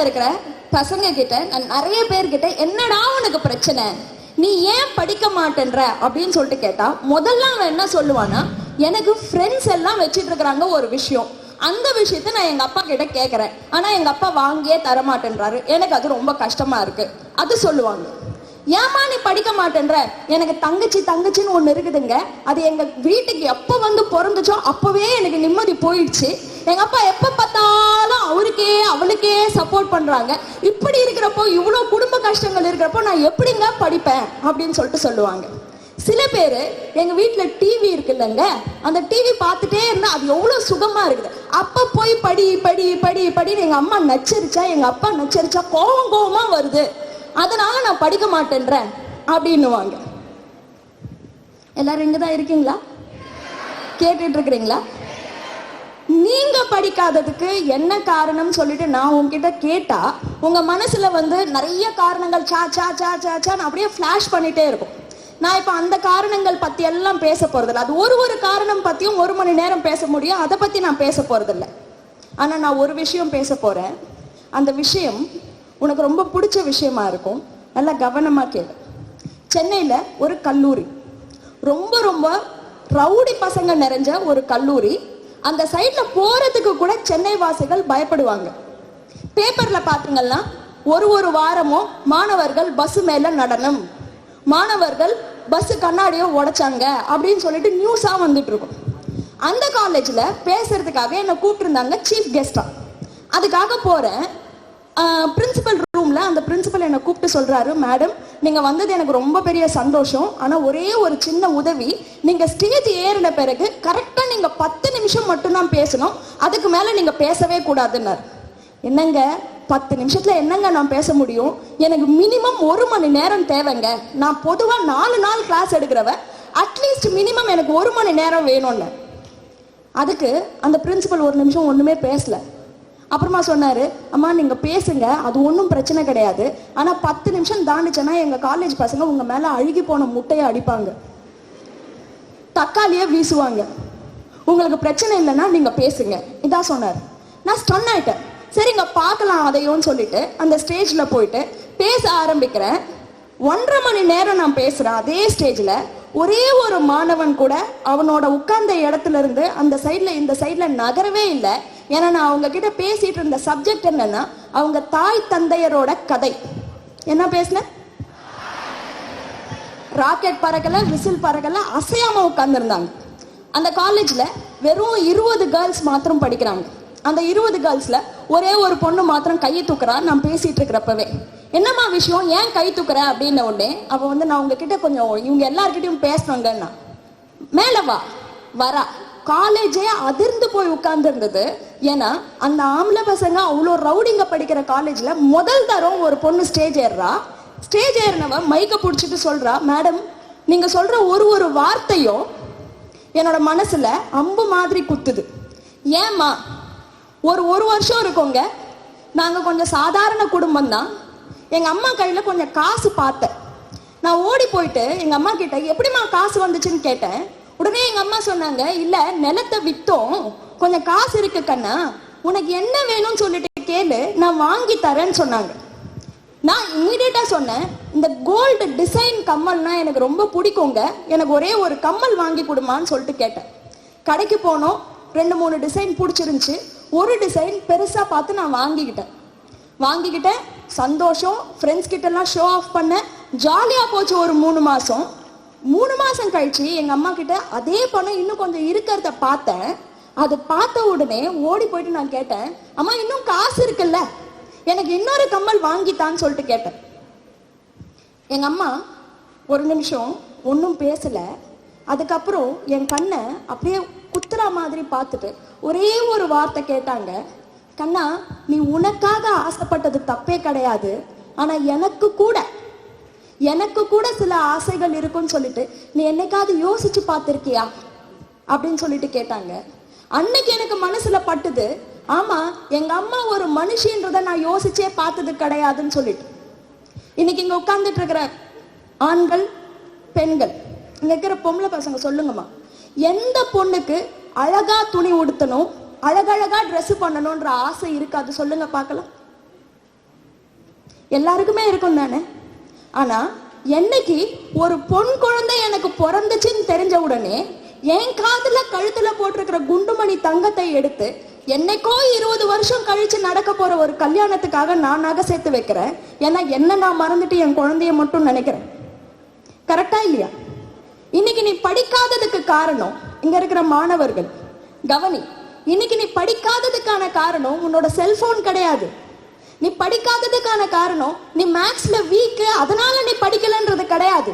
இருக்கிற பசங்க கிட்ட நான் நிறைய பேர்கிட்ட என்னடா உனக்கு பிரச்சனை? நீ ஏன் படிக்க மாட்டேன்ற அப்படின்னு சொல்லிட்டு கேட்டா முதல்ல அவன் என்ன சொல்லுவான்னா எனக்கு ஃப்ரெண்ட்ஸ் எல்லாம் வச்சிட்டு இருக்கிறாங்க ஒரு விஷயம். அந்த விஷயத்த நான் எங்க அப்பா கிட்ட கேட்கறேன் ஆனா எங்க அப்பா வாங்கியே தர மாட்டேன்றாரு எனக்கு அது ரொம்ப கஷ்டமா இருக்கு. அது சொல்லுவாங்க. ஏமா நீ படிக்க மாட்டேன்ற? எனக்கு தங்கச்சி தங்கச்சின்னு ஒண்ணு இருக்குதுங்க. அது எங்க வீட்டுக்கு எப்ப வந்து பிறந்துச்சோ அப்பவே எனக்கு நிம்மதி போயிடுச்சு. எங்க அப்பா எப்ப பார்த்தாலும் அவருக்கே அவளுக்கே சப்போர்ட் பண்றாங்க. இப்படி இருக்கிறப்போ இவ்வளவு குடும்ப கஷ்டங்கள் இருக்கிறப்போ நான் எப்படிங்க படிப்பேன்? அப்படின்னு சொல்லிட்டு சொல்லுவாங்க. சில பேர் எங்க வீட்டில் டிவி இருக்குல்லங்க அந்த டிவி பார்த்துட்டே இருந்தா அது எவ்வளவு சுகமா இருக்குது. அப்ப போய் படி படி படி படின்னு எங்க அம்மா நச்சரிச்சா எங்க அப்பா நச்சரிச்சா கோவம் கோவமா வருது. அதனால நான் படிக்க மாட்டேன்றேன் அப்படின்னுவாங்க. எல்லாரும் இங்க தான் இருக்கீங்களா? கேட்டுட்டு இருக்கிறீங்களா? நீங்க படிக்காததுக்கு என்ன காரணம் சொல்லிட்டு நான் உங்ககிட்ட கேட்டா உங்க மனசுல வந்து நிறைய காரணங்கள் சா சா சா சா சான்னு அப்படியே ஃபிளாஷ் பண்ணிட்டே இருக்கும். நான் இப்ப அந்த காரணங்கள் பத்தி எல்லாம் பேச போறதில்ல. அது ஒரு ஒரு காரணம் பத்தியும் ஒரு மணி நேரம் பேச முடியும். அதை பத்தி நான் பேச போறதில்ல. ஆனா நான் ஒரு விஷயம் பேச போறேன். அந்த விஷயம் உனக்கு ரொம்ப பிடிச்ச விஷயமா இருக்கும். நல்லா கவனமா கேளு. சென்னையில ஒரு கல்லூரி. ரொம்ப ரொம்ப ரவுடி பசங்க நிறைஞ்ச ஒரு கல்லூரி. அந்த சைட்ல போறதுக்கு கூட சென்னை வாசிகள் பயப்படுவாங்க. பேப்பர்ல பாத்தீங்கன்னா ஒரு ஒரு வாரமும் மாணவர்கள் பஸ் மேல நடனம். மாணவர்கள் பஸ் கண்ணாடியோ உடைச்சாங்க அப்படின்னு சொல்லிட்டு நியூஸா வந்துட்டு இருக்கும். அந்த காலேஜ்ல பேசுறதுக்காக என்னை கூப்பிட்டுருந்தாங்க சீஃப் கெஸ்டா அதுக்காக போறேன். பிரின்சிபல் ரூம்ல அந்த பிரின்சிபல் என்னை கூப்பிட்டு சொல்றாரு மேடம் நீங்க வந்தது எனக்கு ரொம்ப பெரிய சந்தோஷம். ஆனா ஒரே ஒரு சின்ன உதவி நீங்க ஸ்டேஜ் ஏறின பிறகு கரெக்டா நீங்க பத்து நிமிஷம் மட்டும்தான் பேசணும். அதுக்கு மேல நீங்க பேசவே கூடாதுன்னார். என்னங்க? பத்து நிமிஷத்துல என்னங்க நான் பேச முடியும்? எனக்கு மினிமம் ஒரு மணி நேரம் தேவைங்க. நான் பொதுவா நாலு நாள் கிளாஸ் எடுக்கிறவ அட்லீஸ்ட் மினிமம் எனக்கு ஒரு மணி நேரம் வேணும்னு. அதுக்கு அந்த பிரின்சிபல் ஒரு நிமிஷம் ஒண்ணுமே பேசல. அப்புறமா சொன்னாரு அம்மா நீங்க பேசுங்க அது ஒன்றும் பிரச்சனை கிடையாது. ஆனா பத்து நிமிஷம் தாண்டிச்சேன்னா எங்க காலேஜ் பசங்க உங்க மேல அழுகி போன முட்டையை அடிப்பாங்க. தக்காளியே வீசுவாங்க. உங்களுக்கு பிரச்சனை இல்லைன்னா நீங்க பேசுங்க. இதான் சொன்னார். நான் ஸ்டன் ஆயிட்டேன் சரிங்க பார்க்கலாம் அதையும் சொல்லிட்டு அந்த ஸ்டேஜ்ல போயிட்டு பேச ஆரம்பிக்கிறேன். ஒன்றரை மணி நேரம் நான் பேசுறேன். அதே ஸ்டேஜ்ல ஒரே ஒரு மாணவன் கூட அவனோட உட்கார்ந்த இடத்துல இருந்து அந்த சைட்ல இந்த சைட்ல நகரவே இல்லை. ஏன்னா நான் அவங்க கிட்ட பேசிட்டு இருந்த சப்ஜெக்ட் என்னன்னா அவங்க தாய் தந்தையரோட கதை. என்ன பேசினேன் ராக்கெட் பறக்கல விசில் பறக்கல அசையாம உட்கார்ந்துருந்தாங்க. அந்த காலேஜ்ல வெறும் இருபது கேர்ள்ஸ் மாத்திரம் படிக்கிறாங்க. அந்த இருபது கேர்ள்ஸ்ல ஒரே ஒரு பொண்ணு மாத்திரம் கையை தூக்குறா நான் பேசிட்டு இருக்கிறப்பவே. என்னம்மா விஷயம்? ஏன் கை தூக்குற? அப்படின்ன உடனே அவ வந்து நான் உங்ககிட்ட கொஞ்சம் இவங்க எல்லார்கிட்டயும் பேசணுங்கன்னா மேல வா வரா. காலேஜே அதிர்ந்து போய் உட்கார்ந்து இருந்தது ஏன்னா அந்த ஆம்பளை பசங்க அவ்வளோ ரவுடிங்க படிக்கிற காலேஜ்ல முதல் தரம் ஒரு பொண்ணு ஸ்டேஜ் ஏறுறா. ஸ்டேஜ் ஏறினவ மைக்கை பிடிச்சிட்டு சொல்றா மேடம் நீங்க சொல்ற ஒரு ஒரு வார்த்தையும் என்னோட மனசுல அம்பு மாதிரி குத்துது. ஏம்மா ஒரு ஒரு வருஷம் இருக்கோங்க. நாங்க கொஞ்சம் சாதாரண குடும்பம் தான். எங்க அம்மா கையில கொஞ்சம் காசு பார்த்தேன். நான் ஓடி போயிட்டு எங்க அம்மா கிட்ட எப்படிம்மா காசு வந்துச்சுன்னு கேட்டேன். உடனே எங்க அம்மா சொன்னாங்க இல்ல நிலத்தை வித்தோம். கொஞ்சம் காசு இருக்கு கண்ணா. உனக்கு என்ன வேணும்னு சொல்லிட்டு கேளு. நான் வாங்கி தரேன்னு சொன்னாங்க. நான் இமீடியட்டா சொன்னேன் இந்த கோல்டு டிசைன் கம்மல்னா எனக்கு ரொம்ப பிடிக்குங்க. எனக்கு ஒரே ஒரு கம்மல் வாங்கி கொடுமான்னு சொல்லிட்டு கேட்டேன். கடைக்கு போனோம். ரெண்டு மூணு டிசைன் பிடிச்சிருந்துச்சு. ஒரு டிசைன் பெருசா பார்த்து நான் வாங்கிக்கிட்டேன். வாங்கிக்கிட்டேன். சந்தோஷம். ஃப்ரெண்ட்ஸ் கிட்ட எல்லாம் ஷோ ஆஃப் பண்ணேன். ஜாலியா போச்சு ஒரு மூணு மாசம். மூணு மாசம் கழிச்சு எங்க அம்மா கிட்ட அதே பணம் இன்னும் கொஞ்சம் இருக்கிறத பார்த்தேன். அது பார்த்த உடனே ஓடி போயிட்டு நான் கேட்டேன் அம்மா இன்னும் காசு இருக்குல்ல? எனக்கு இன்னொரு கம்மல் வாங்கித்தான்னு சொல்லிட்டு கேட்டேன். எங்க அம்மா ஒரு நிமிஷம் ஒன்றும் பேசல. அதுக்கப்புறம் என் கண்ணை அப்படியே குத்துற மாதிரி பார்த்துட்டு ஒரே ஒரு வார்த்தை கேட்டாங்க. கண்ணா நீ உனக்காக ஆசைப்பட்டது தப்பே கிடையாது. ஆனா எனக்கு கூட எனக்கு கூட சில ஆசைகள் இருக்கும்னு சொல்லிட்டு நீ என்னைக்காவது யோசிச்சு பார்த்துருக்கியா? அப்படின்னு சொல்லிட்டு கேட்டாங்க. அன்னைக்கு எனக்கு மனசுல பட்டுது ஆமா எங்க அம்மா ஒரு மனுஷன்றத நான் யோசிச்சே பார்த்தது கிடையாதுன்னு சொல்லிட்டு. இன்னைக்கு இங்க உட்கார்ந்துட்டு இருக்கிற ஆண்கள் பெண்கள் இங்க இருக்கிற பொம்பளை பசங்க சொல்லுங்கம்மா எந்த பொண்ணுக்கு அழகா துணி உடுத்தணும் அழகழகா ட்ரெஸ் பண்ணணும்ன்ற ஆசை இருக்காது? சொல்லுங்க பார்க்கலாம். எல்லாருக்குமே இருக்கும் தானே ஆனா என்னைக்கு ஒரு பொன் குழந்தை எனக்கு பிறந்துச்சுன்னு தெரிஞ்ச உடனே என் காதுல கழுத்துல போட்டிருக்கிற குண்டுமணி தங்கத்தை எடுத்து என்னைக்கோ இருபது வருஷம் கழிச்சு நடக்க போற ஒரு கல்யாணத்துக்காக நானாக சேர்த்து வைக்கிறேன். ஏன்னா என்ன நான் மறந்துட்டு என் குழந்தைய மட்டும் நினைக்கிறேன். கரெக்டா இல்லையா? இன்னைக்கு நீ படிக்காததுக்கு காரணம் இங்க இருக்கிற மாணவர்கள். கவனி இன்னைக்கு நீ படிக்காததுக்கான காரணம் உன்னோட செல்போன் கிடையாது. நீ படிக்காததுக்கான காரணம் நீ மேக்ஸ்ல வீக் அதனால நீ படிக்கலன்றது கிடையாது.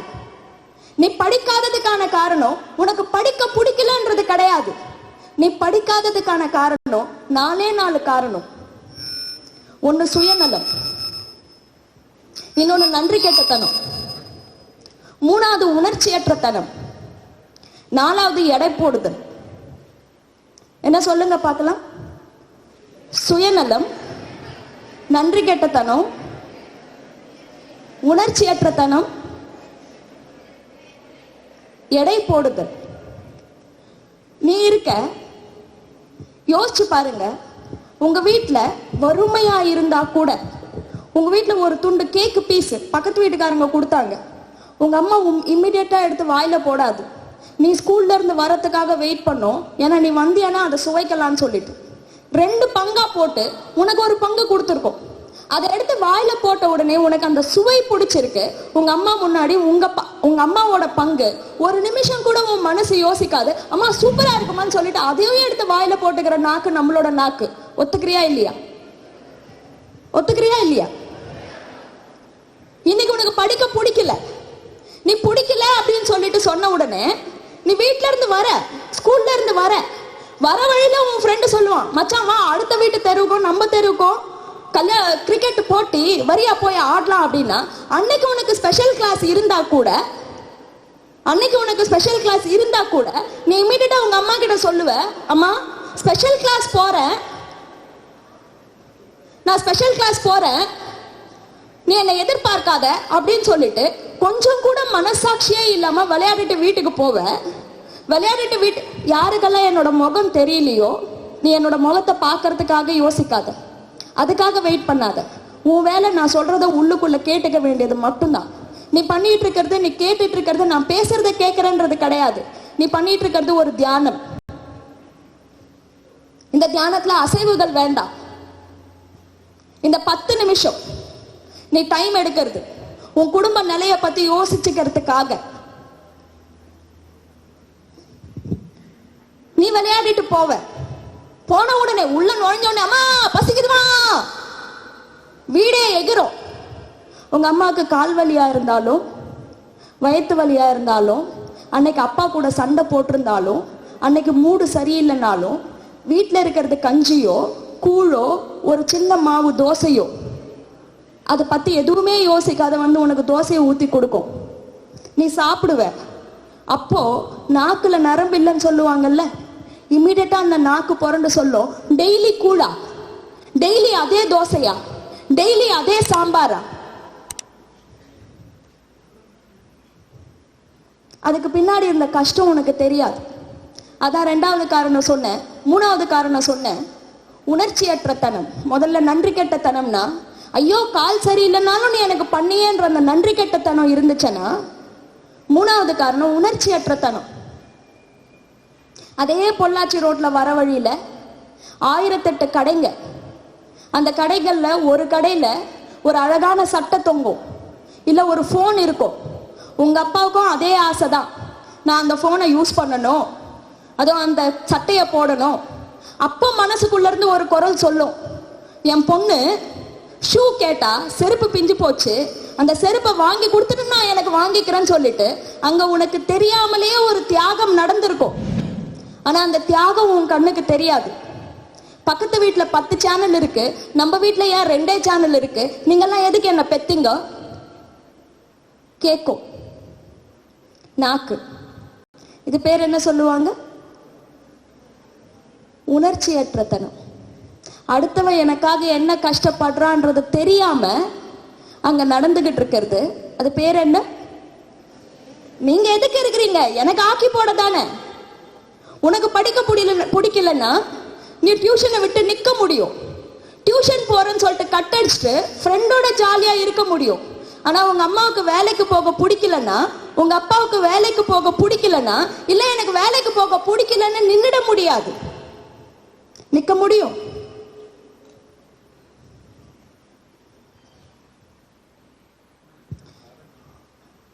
நீ படிக்காததுக்கான காரணம் உனக்கு படிக்க பிடிக்கலன்றது கிடையாது. நீ படிக்காததுக்கான காரணம் நாலே நாலு காரணம். ஒன்னு சுயநலம். இன்னொன்னு நன்றி கேட்டத்தனம் மூணாவது உணர்ச்சியற்ற தனம் நாலாவது எடை போடுதல். என்ன சொல்லுங்க பார்க்கலாம்? சுயநலம். நன்றி கெட்டத்தனம் உணர்ச்சியற்ற தனம் எடை போடுதல். நீ இருக்க யோசிச்சு பாருங்க. உங்க வீட்டில் வறுமையா இருந்தா கூட உங்க வீட்டில் ஒரு துண்டு கேக்கு பீஸ் பக்கத்து வீட்டுக்காரங்க கொடுத்தாங்க. உங்க அம்மா இம்மிடியட்டா எடுத்து வாயில போடாது. நீ ஸ்கூல்ல இருந்து வரத்துக்காக வெயிட் பண்ணோம். ஏன்னா நீ வந்தியானா அதை சுவைக்கலாம்னு சொல்லிட்டு. ரெண்டு பங்கா போட்டு உனக்கு ஒரு பங்கு கொடுத்துருக்கோம். அதை எடுத்து வாயில போட்ட உடனே உனக்கு அந்த சுவை பிடிச்சிருக்கு. உங்க அம்மா முன்னாடி உங்க உங்க அம்மாவோட பங்கு. ஒரு நிமிஷம் கூட உன் மனசு யோசிக்காது. அம்மா சூப்பரா இருக்குமான்னு சொல்லிட்டு அதையும் எடுத்து வாயில போட்டுக்கிற நாக்கு நம்மளோட நாக்கு. ஒத்துக்கிறியா இல்லையா? ஒத்துக்கிறியா இல்லையா? இன்னைக்கு உனக்கு படிக்க பிடிக்கல. நீ பிடிக்கல அப்படின்னு சொல்லிட்டு சொன்ன உடனே நீ வீட்ல இருந்து வர ஸ்கூல்ல இருந்து வர வர வழியில உன் ஃப்ரெண்டு சொல்லுவான் மச்சான் வா அடுத்த வீட்டு தெருவுக்கும் நம்ம தெருவுக்கும் கல்ல கிரிக்கெட் போட்டி வரியா போய் ஆடலாம் அப்படின்னா அன்னைக்கு உனக்கு ஸ்பெஷல் கிளாஸ் இருந்தா கூட அன்னைக்கு உனக்கு ஸ்பெஷல் கிளாஸ் இருந்தா கூட நீ இமீடியட்டா உங்க அம்மா கிட்ட சொல்லுவ அம்மா ஸ்பெஷல் கிளாஸ் போறேன். நான் ஸ்பெஷல் கிளாஸ் போறேன். நீ என்னை எதிர்பார்க்காத அப்படின்னு சொல்லிட்டு கொஞ்சம் கூட மனசாட்சியே இல்லாம விளையாடிட்டு வீட்டுக்கு போவேன் விளையாடிட்டு வீட்டு யாருக்கெல்லாம் என்னோட முகம் தெரியலையோ நீ என்னோட முகத்தை பார்க்கறதுக்காக யோசிக்காத. அதுக்காக வெயிட் பண்ணாத. உன் வேலை நான் சொல்றத உள்ளுக்குள்ள கேட்டுக்க வேண்டியது மட்டும்தான். நீ பண்ணிட்டு இருக்கிறது நீ கேட்டுட்டு இருக்கிறது நான் பேசுறத கேட்கறேன்றது கிடையாது. நீ பண்ணிட்டு இருக்கிறது ஒரு தியானம். இந்த தியானத்துல அசைவுகள் வேண்டாம். இந்த பத்து நிமிஷம் நீ டைம் எடுக்கிறது. உன் குடும்ப நிலைய பத்தி யோசிச்சுக்கிறதுக்காக. நீ விளையாடிட்டு போவ. போன உடனே உள்ள நுழைஞ்ச உடனே அம்மா பசிக்குதுமா வீடே எகிரும் உங்க அம்மாவுக்கு கால் வலியா இருந்தாலும் வயிற்று வலியா இருந்தாலும் அன்னைக்கு அப்பா கூட சண்டை போட்டிருந்தாலும் அன்னைக்கு மூடு சரியில்லைனாலும் வீட்டில் இருக்கிறது கஞ்சியோ கூழோ ஒரு சின்ன மாவு தோசையோ அதை பத்தி எதுவுமே யோசிக்காத வந்து உனக்கு தோசையை ஊத்தி கொடுக்கும். நீ சாப்பிடுவ. அப்போ நாக்குல நரம்பு இல்லைன்னு சொல்லுவாங்கல்ல? இம்மிடியட்டா அந்த நாக்கு புரண்டு சொல்லும் டெய்லி கூழா டெய்லி அதே தோசையா டெய்லி அதே சாம்பாரா? அதுக்கு பின்னாடி இருந்த கஷ்டம் உனக்கு தெரியாது. அதான் ரெண்டாவது காரணம் சொன்னேன் மூணாவது காரணம் சொன்னேன். உணர்ச்சியற்ற தனம். முதல்ல நன்றி கெட்ட தனம்னா ஐயோ கால் சரியில்லைனாலும் நீ எனக்கு பண்ணியேன்ற அந்த நன்றி கெட்டத்தனம் இருந்துச்சுன்னா மூணாவது காரணம் உணர்ச்சியற்ற தனம். அதே பொள்ளாச்சி ரோட்ல வர வழியில ஆயிரத்தெட்டு கடைங்க. அந்த கடைகள்ல ஒரு கடையில ஒரு அழகான சட்டை தொங்கும். இல்ல ஒரு ஃபோன் இருக்கும். உங்க அப்பாவுக்கும் அதே ஆசை தான் நான் அந்த ஃபோனை யூஸ் பண்ணணும். அதுவும் அந்த சட்டையை போடணும். அப்போ மனசுக்குள்ள இருந்து ஒரு குரல் சொல்லும். என் பொண்ணு ஷூ கேட்டா செருப்பு பிஞ்சு போச்சு. அந்த செருப்பை வாங்கி கொடுத்துட்டு நான் எனக்கு வாங்கிக்கிறேன்னு சொல்லிட்டு அங்க உனக்கு தெரியாமலே ஒரு தியாகம் நடந்திருக்கும். ஆனா அந்த தியாகம் உன் கண்ணுக்கு தெரியாது. பக்கத்து வீட்டுல பத்து சேனல் இருக்கு. நம்ம வீட்டுல ஏன் ரெண்டே சேனல் இருக்கு? நீங்கெல்லாம் எதுக்கு என்ன பெத்திங்க? கேக்கும். நாக்கு. இது பேர் என்ன சொல்லுவாங்க? உணர்ச்சியற்ற தனம் அடுத்தவன் எனக்காக என்ன கஷ்டப்படுறான்றது தெரியாம அங்க நடந்துகிட்டு இருக்கிறது. அது பேர் என்ன? நீங்க எதுக்கு இருக்கிறீங்க? எனக்கு ஆக்கி போட தானே உனக்கு படிக்க பிடிக்கல பிடிக்கலன்னா நீ டியூஷனை விட்டு நிற்க முடியும். டியூஷன் போறேன்னு சொல்லிட்டு கட் அடிச்சுட்டு ஃப்ரெண்டோட ஜாலியாக இருக்க முடியும். ஆனால் உங்கள் அம்மாவுக்கு வேலைக்கு போக பிடிக்கலன்னா உங்கள் அப்பாவுக்கு வேலைக்கு போக பிடிக்கலன்னா இல்லை எனக்கு வேலைக்கு போக பிடிக்கலன்னு நின்றுட முடியாது. நிற்க முடியும்.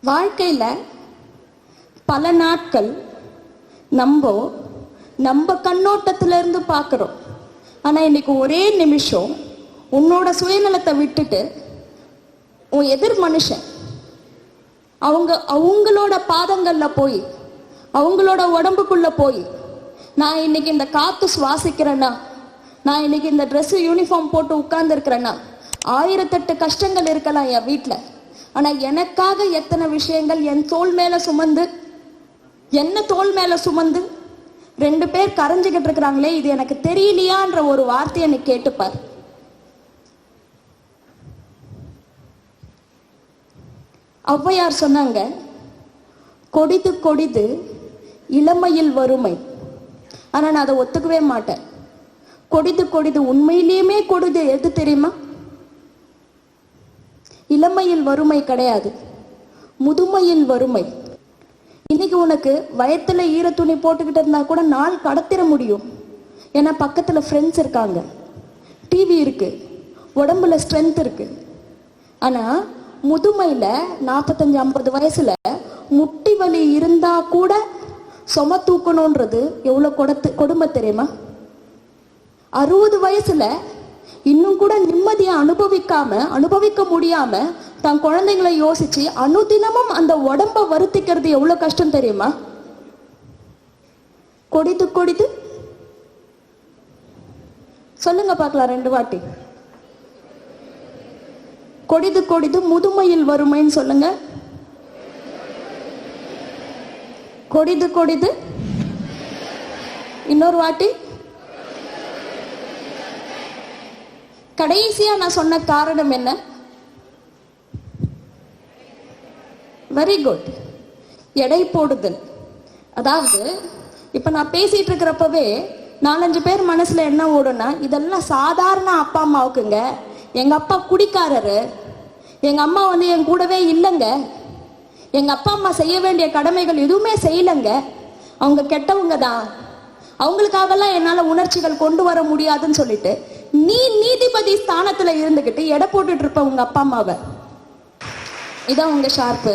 வாழ்க்கையில் பல நாட்கள் நம்ம நம்ம கண்ணோட்டத்துல இருந்து பார்க்குறோம். ஆனால் இன்னைக்கு ஒரே நிமிஷம் உன்னோட சுயநலத்தை விட்டுட்டு உன் எதிர் மனுஷன் அவங்க அவங்களோட பாதங்களில் போய் அவங்களோட உடம்புக்குள்ள போய் நான் இன்னைக்கு இந்த காத்து சுவாசிக்கிறேன்னா நான் இன்னைக்கு இந்த ட்ரெஸ்ஸு யூனிஃபார்ம் போட்டு உட்கார்ந்துருக்கிறேன்னா ஆயிரத்தெட்டு கஷ்டங்கள் இருக்கலாம் என் வீட்டில் ஆனால் எனக்காக எத்தனை விஷயங்கள் என் தோள் மேலே சுமந்து என்ன தோல் மேல சுமந்து? ரெண்டு பேர் கரைஞ்சுக்கிட்டு இருக்கிறாங்களே இது எனக்கு தெரியலையான்ற ஒரு வார்த்தையை நீ கேட்டுப்பார் ஔவையார் சொன்னாங்க கொடிது கொடிது இளமையில் வறுமை. ஆனா நான் அதை ஒத்துக்கவே மாட்டேன். கொடிது கொடிது உண்மையிலேயுமே கொடுது எது தெரியுமா? இளமையில் வறுமை கிடையாது முதுமையில் வறுமை. இன்னைக்கு உனக்கு வயத்துல ஈர துணி போட்டுக்கிட்டு இருந்தா கூட நாள் கடத்திட முடியும். ஏன்னா பக்கத்துல ஃப்ரெண்ட்ஸ் இருக்காங்க. டிவி இருக்கு. உடம்புல ஸ்ட்ரென்த் இருக்கு. ஆனா முதுமையில நாற்பத்தஞ்சு ஐம்பது வயசுல முட்டி வலி இருந்தா கூட சும தூக்கணுன்றது எவ்வளவு கொடுத்து கொடுமை தெரியுமா? அறுபது வயசுல இன்னும் கூட நிம்மதியை அனுபவிக்காம அனுபவிக்க முடியாம தன் குழந்தைங்களை யோசிச்சு அனுதினமும் அந்த உடம்ப வருத்திக்கிறது எவ்வளவு கஷ்டம் தெரியுமா? கொடிது கொடிது சொல்லுங்க பார்க்கலாம் ரெண்டு வாட்டி. கொடிது கொடிது முதுமையில் வறுமைன்னு சொல்லுங்க. கொடிது கொடிது இன்னொரு வாட்டி. கடைசியா நான் சொன்ன காரணம் என்ன? வெரி குட் எடை போடுதல். அதாவது இப்ப நான் பேசிட்டு இருக்கிறப்பவே நாலஞ்சு பேர் மனசுல என்ன ஓடும்னா இதெல்லாம் சாதாரண அப்பா அம்மாவுக்குங்க. எங்க அப்பா குடிக்காரரு. எங்க அம்மா வந்து என் கூடவே இல்லைங்க. எங்க அப்பா அம்மா செய்ய வேண்டிய கடமைகள் எதுவுமே செய்யலைங்க. அவங்க கெட்டவங்க தான். அவங்களுக்காகலாம் என்னால உணர்ச்சிகள் கொண்டு வர முடியாதுன்னு சொல்லிட்டு நீ நீதிபதி ஸ்தானத்துல இருந்துகிட்டு எடை போட்டுட்டு இருப்ப உங்க அப்பா அம்மாவை. இதான் உங்க ஷார்ப்பு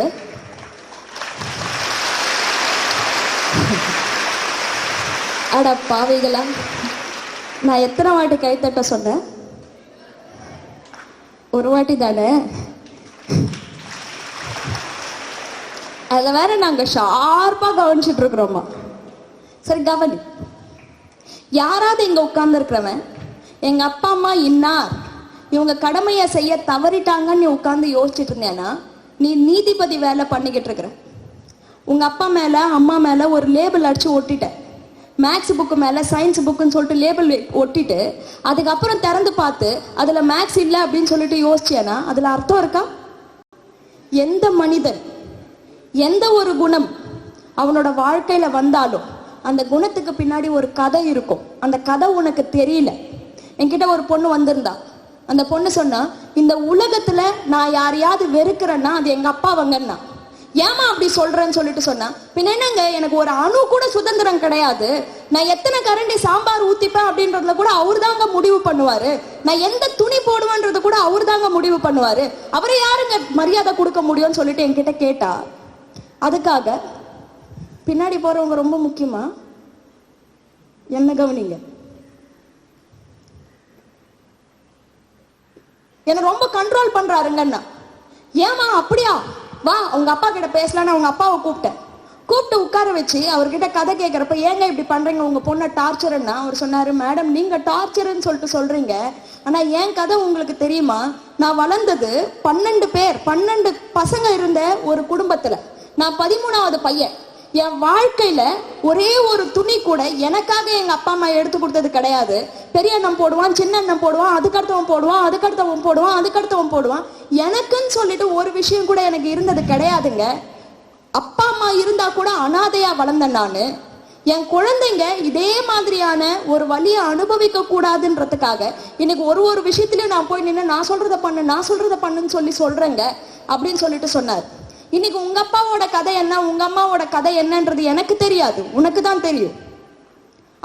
அட பாவைகளா. நான் எத்தனை வாட்டி கைத்தட்ட சொன்னேன்? ஒரு வாட்டி தானே? அதில் வேற நாங்கள் ஷார்ப்பாக கவனிச்சுட்டு இருக்கிறோமா. சரி கவனி. யாராவது இங்கே உட்கார்ந்துருக்கிறவன் எங்கள் அப்பா அம்மா இன்னார் இவங்க கடமையை செய்ய தவறிட்டாங்கன்னு நீ உட்காந்து யோசிச்சுட்டு இருந்தேன்னா நீ நீதிபதி வேலை பண்ணிக்கிட்டு இருக்கிற. உங்கள் அப்பா மேலே அம்மா மேலே ஒரு லேபிள் அடிச்சு ஒட்டிட்ட. மேக்ஸ் புக்கு மேல சயின்ஸ் புக்குன்னு சொல்லிட்டு லேபிள் ஒட்டிட்டு அதுக்கப்புறம் திறந்து பார்த்து அதுல மேக்ஸ் இல்லை அப்படின்னு சொல்லிட்டு யோசிச்சேன்னா அதுல அர்த்தம் இருக்கா? எந்த மனிதன் எந்த ஒரு குணம் அவனோட வாழ்க்கையில வந்தாலும் அந்த குணத்துக்கு பின்னாடி ஒரு கதை இருக்கும். அந்த கதை உனக்கு தெரியல. என்கிட்ட ஒரு பொண்ணு வந்திருந்தா. அந்த பொண்ணு சொன்னா இந்த உலகத்துல நான் யாரையாவது வெறுக்கிறேன்னா அது எங்க அப்பா அவங்கன்னா ஏமா அப்படி சொல்றேன்னு சொல்லிட்டு சொன்னா பின்ன என்னங்க எனக்கு ஒரு அணு கூட சுதந்திரம் கிடையாது. நான் எத்தனை கரண்டி சாம்பார் ஊத்திப்பேன் அப்படின்றதுல கூட அவர் தாங்க முடிவு பண்ணுவாரு. நான் எந்த துணி போடுவேன்றது கூட அவர் தாங்க முடிவு பண்ணுவாரு. அவரை யாருங்க மரியாதை கொடுக்க முடியும்னு சொல்லிட்டு என்கிட்ட கேட்டா? அதுக்காக பின்னாடி போறவங்க ரொம்ப முக்கியமா? என்ன கவனிங்க? என்ன ரொம்ப கண்ட்ரோல் பண்றாருங்கண்ணா ஏமா அப்படியா? வா உங்க அப்பா கிட்ட பேசலான்னு அவங்க அப்பாவை கூப்பிட்டேன். கூப்பிட்டு உட்கார வச்சு அவர்கிட்ட கதை கேட்குறப்ப ஏங்க இப்படி பண்றீங்க? உங்க பொண்ணை டார்ச்சர்னா அவர் சொன்னாரு மேடம் நீங்க டார்ச்சருன்னு சொல்லிட்டு சொல்றீங்க. ஆனா என் கதை உங்களுக்கு தெரியுமா? நான் வளர்ந்தது பன்னெண்டு பேர் பன்னெண்டு பசங்க இருந்த ஒரு குடும்பத்துல. நான் பதிமூணாவது பையன். என் வாழ்க்கையில ஒரே ஒரு துணி கூட எனக்காக எங்க அப்பா அம்மா எடுத்து கொடுத்தது கிடையாது. பெரிய அண்ணன் போடுவான் சின்ன அண்ணன் போடுவான் அதுக்கடுத்தவன் போடுவான் அதுக்கடுத்தவன் போடுவான் அதுக்கடுத்தவன் போடுவான். எனக்குன்னு சொல்லிட்டு ஒரு விஷயம் கூட எனக்கு இருந்தது கிடையாதுங்க. அப்பா அம்மா இருந்தா கூட அனாதையா வளர்ந்தேன் நானு. என் குழந்தைங்க இதே மாதிரியான ஒரு வழியை அனுபவிக்க கூடாதுன்றதுக்காக இன்னைக்கு ஒரு ஒரு விஷயத்திலயும் நான் போய் நின்று நான் சொல்றதை பண்ணு நான் சொல்றதை பண்ணுன்னு சொல்லி சொல்றேங்க அப்படின்னு சொல்லிட்டு சொன்னார். இன்னைக்கு உங்க அப்பாவோட கதை என்ன? உங்க அம்மாவோட கதை என்னன்றது எனக்கு தெரியாது. உனக்கு தான் தெரியும்.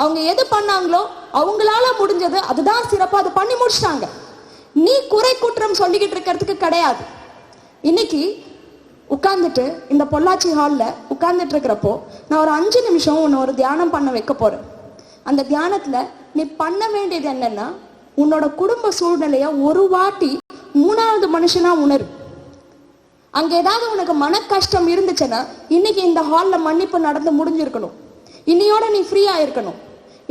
அவங்க எது பண்ணாங்களோ அவங்களால முடிஞ்சது அதுதான் சிறப்பா அது பண்ணி முடிச்சிட்டாங்க. நீ குறை குற்றம் சொல்லிக்கிட்டு இருக்கிறதுக்கு கிடையாது. இன்னைக்கு உட்கார்ந்துட்டு இந்த பொள்ளாச்சி ஹாலில் உட்கார்ந்துட்டு இருக்கிறப்போ நான் ஒரு அஞ்சு நிமிஷம் உன்னை ஒரு தியானம் பண்ண வைக்க போறேன். அந்த தியானத்தில் நீ பண்ண வேண்டியது என்னன்னா உன்னோட குடும்ப சூழ்நிலைய ஒரு வாட்டி மூணாவது மனுஷனா உணரு. அங்க ஏதாவது உனக்கு மன கஷ்டம் இருந்துச்சுன்னா இன்னைக்கு இந்த ஹால்ல மன்னிப்பு நடந்து முடிஞ்சிருக்கணும். இன்னையோட நீ ஃப்ரீயா இருக்கணும்.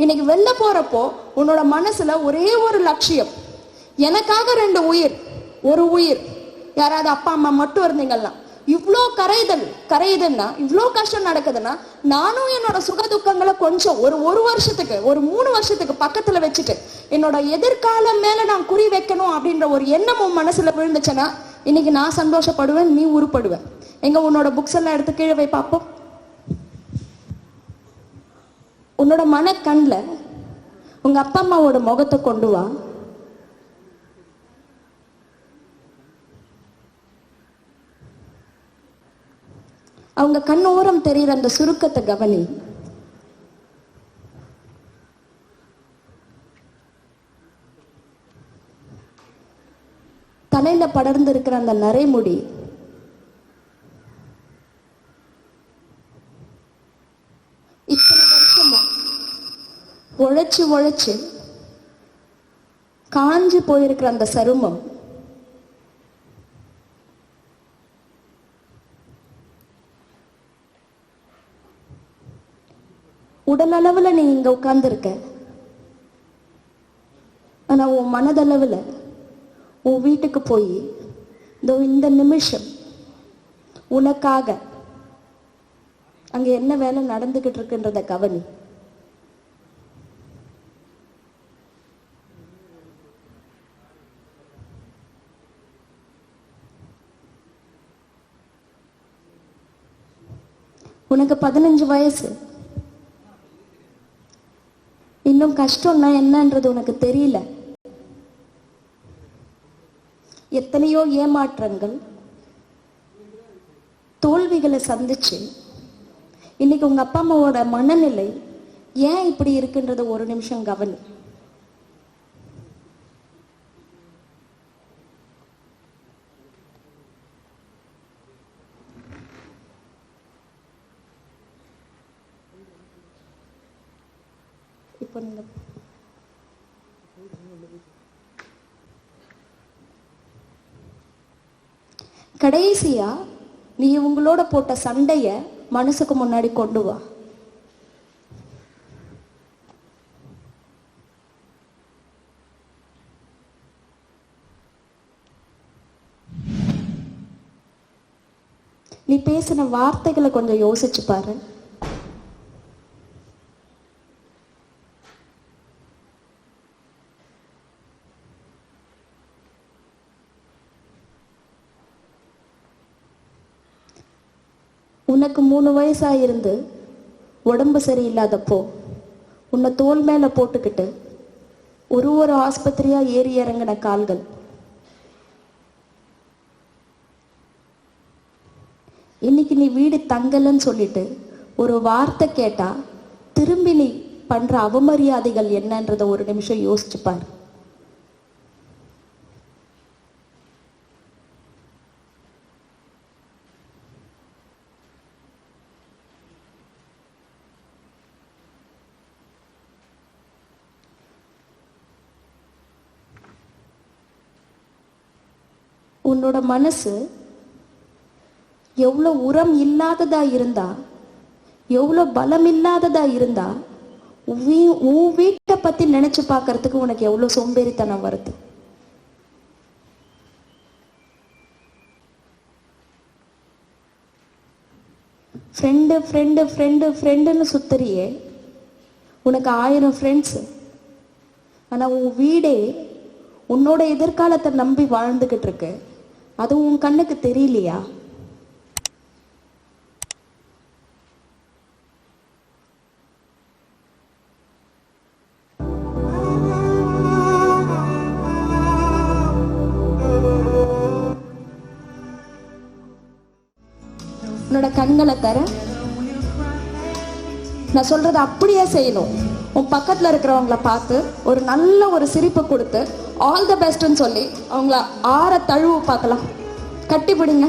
இன்னைக்கு வெளில போறப்போ உன்னோட மனசுல ஒரே ஒரு லட்சியம். எனக்காக ரெண்டு உயிர் ஒரு உயிர். யாராவது அப்பா அம்மா மட்டும் இருந்தீங்கன்னா இவ்வளோ கரைதல் கரையுதுன்னா இவ்வளோ கஷ்டம் நடக்குதுன்னா நானும் என்னோட சுக துக்கங்களை கொஞ்சம் ஒரு ஒரு வருஷத்துக்கு ஒரு மூணு வருஷத்துக்கு பக்கத்துல வச்சுட்டு என்னோட எதிர்காலம் மேல நான் குறி வைக்கணும் அப்படின்ற ஒரு எண்ணம் மனசுல விழுந்துச்சுன்னா இன்னைக்கு நான் சந்தோஷப்படுவேன் நீ உருப்படுவேன். எங்க உன்னோட புக்ஸ் எல்லாம் எடுத்து கீழே போய் பார்ப்போம். உன்னோட மனக்கண்ணில் உங்க அப்பா அம்மாவோட முகத்தை கொண்டு வா. அவங்க கண்ணோரம் தெரியிற அந்த சுருக்கத்தை கவனி. தலையில படர்ந்து இருக்கிற அந்த நரைமுடி. இத்தனை வருஷமா உழைச்சு உழைச்சு காஞ்சு போயிருக்கிற அந்த சருமம். உடல் அளவுல நீ இங்க உட்கார்ந்துருக்க. ஆனா உன் மனதளவுல உன் வீட்டுக்கு போய் இந்த இந்த நிமிஷம் உனக்காக அங்க என்ன வேலை நடந்துகிட்டு இருக்குன்றத கவனி. உனக்கு பதினஞ்சு வயசு. இன்னும் கஷ்டம்னா என்னன்றது உனக்கு தெரியல. எத்தனையோ ஏமாற்றங்கள் தோல்விகளை சந்திச்சு இன்னைக்கு உங்க அப்பா அம்மாவோட மனநிலை ஏன் இப்படி இருக்குன்றத ஒரு நிமிஷம் கவனி. இப்போ நீங்கள் கடைசியா நீ இவங்களோட போட்ட சண்டைய மனசுக்கு முன்னாடி கொண்டு வா. நீ பேசின வார்த்தைகளை கொஞ்சம் யோசிச்சு பாரு. உனக்கு மூணு வயசாயிருந்து உடம்பு சரியில்லாதப்போ உன்னை தோல் மேலே போட்டுக்கிட்டு ஒரு ஒரு ஆஸ்பத்திரியாக ஏறி இறங்கின கால்கள். இன்னைக்கு நீ வீடு தங்கலன்னு சொல்லிட்டு ஒரு வார்த்தை கேட்டா திரும்பி நீ பண்ற அவமரியாதைகள் என்னன்றத ஒரு நிமிஷம் யோசிச்சுப்பார். உன்னோட மனசு எவ்வளோ உரம் இல்லாததா இருந்தா எவ்வளோ பலம் இல்லாததா இருந்தா உன் உன் வீட்டை பத்தி நினைச்சு பார்க்கறதுக்கு உனக்கு எவ்வளோ சோம்பேறித்தனம் வருது? ஃப்ரெண்டு ஃப்ரெண்டு ஃப்ரெண்டு ஃப்ரெண்டுன்னு சுத்தறியே. உனக்கு ஆயிரம் ஃப்ரெண்ட்ஸு ஆனால் உன் வீடே உன்னோட எதிர்காலத்தை நம்பி வாழ்ந்துக்கிட்டு இருக்கு. அதுவும் உன் கண்ணுக்கு தெரியலையா? உன்னோட கண்களை தர நான் சொல்றது அப்படியே செய்யணும். உன் பக்கத்துல இருக்கிறவங்கள பார்த்து ஒரு நல்ல ஒரு சிரிப்பை கொடுத்து ஆல் த பெஸ்ட்னு சொல்லி அவங்கள ஆற தழுவு பார்க்கலாம். கட்டி பிடிங்க